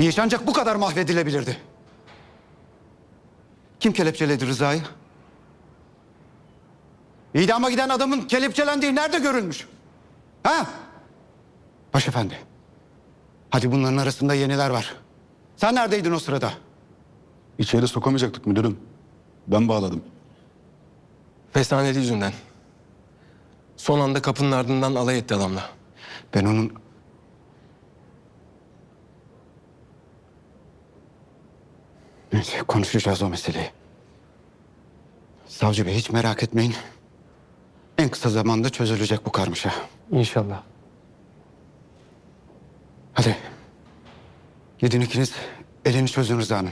Bir iş ancak bu kadar mahvedilebilirdi. Kim kelepçeledi Rıza'yı? İdama giden adamın kelepçelendiği nerede görülmüş? Ha? Başefendi. Hadi bunların arasında yeniler var. Sen neredeydin o sırada? İçeri sokamayacaktık müdürüm. Ben bağladım. Fesaneli yüzünden. Son anda kapının ardından alay etti adamla. Ben onun... Neyse konuşacağız o meseleyi. Savcı Bey hiç merak etmeyin. En kısa zamanda çözülecek bu karmaşa. İnşallah. Hadi. Gidin ikiniz elini çözün Rıza'nın.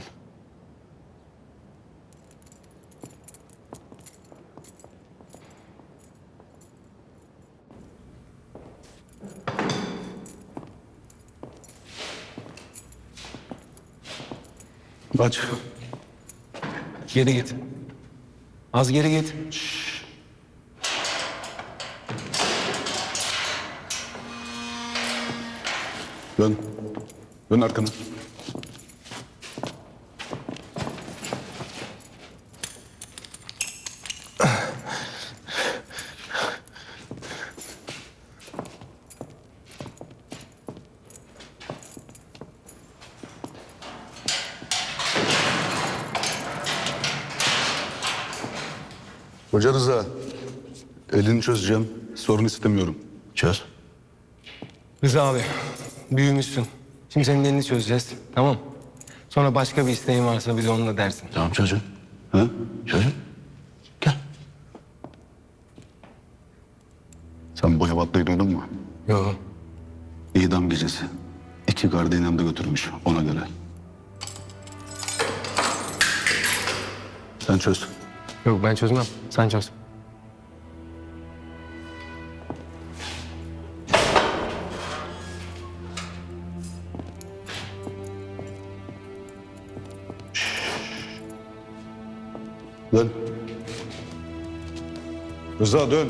Aç. Geri git. Az geri git. Dön. Dön arkana. Hoca Rıza, elini çözeceğim. Sorun istemiyorum. Çöz. Rıza abi, büyümüşsün. Şimdi senin elini çözeceğiz, tamam Sonra başka bir isteğin varsa bize onu da dersin. Tamam çözün. Ha? Çözün. Gel. Sen bu Hevat'tayı duydun mu? Yok. İdam gecesi. İki gardiyanım da götürmüş ona göre. Sen çöz. Yok ben çözmem. Sen çöz. Dön. Rıza dön.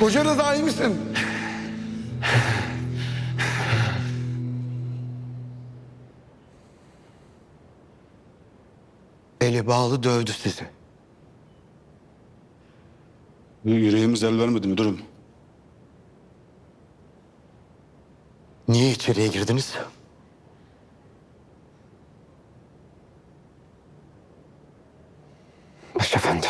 Hoca Rıza iyi misin? Eli bağlı dövdü sizi. Yüreğimiz el vermedi müdürüm. Niye içeriye girdiniz? Başefendi.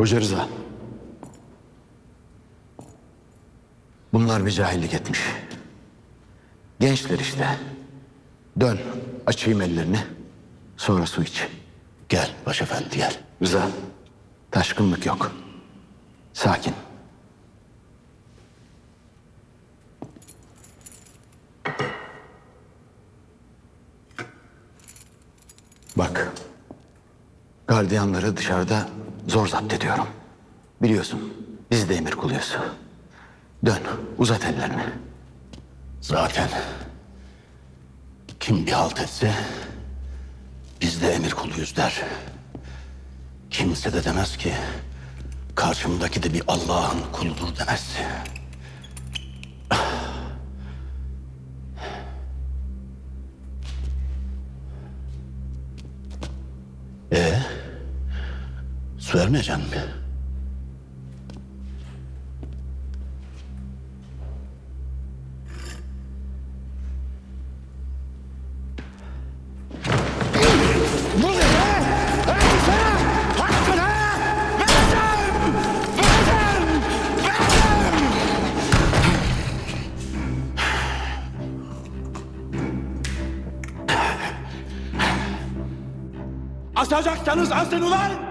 Hoca Rıza. Bunlar bir cahillik etmiş. Gençler işte. Dön, açayım ellerini. Sonra su iç. Gel başefendi gel. Rıza, taşkınlık yok. Sakin. Bak, gardiyanları dışarıda zor zapt ediyorum. Biliyorsun, biz de emir kuluyuz. Dön, uzat ellerini. Zaten kim bir halt etse biz de emir kuluyuz der. Kimse de demez ki karşımdaki de bir Allah'ın kuludur demez. Su vermeyeceksin mi? Asacaksanız asın ulan!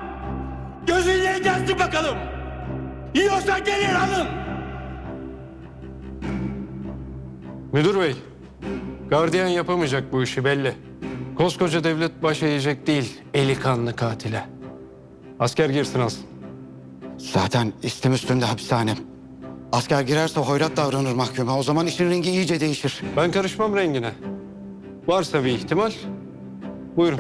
Gözünle gelsin bakalım! Yiyorsa gelin alın! Müdür bey, gardiyan yapamayacak bu işi belli. Koskoca devlet baş eğecek değil eli kanlı katile. Asker girsin alsın. Zaten istim üstünde hapishane. Asker girerse hoyrat davranır mahkuma. O zaman işin rengi iyice değişir. Ben karışmam rengine. Varsa bir ihtimal, buyurun.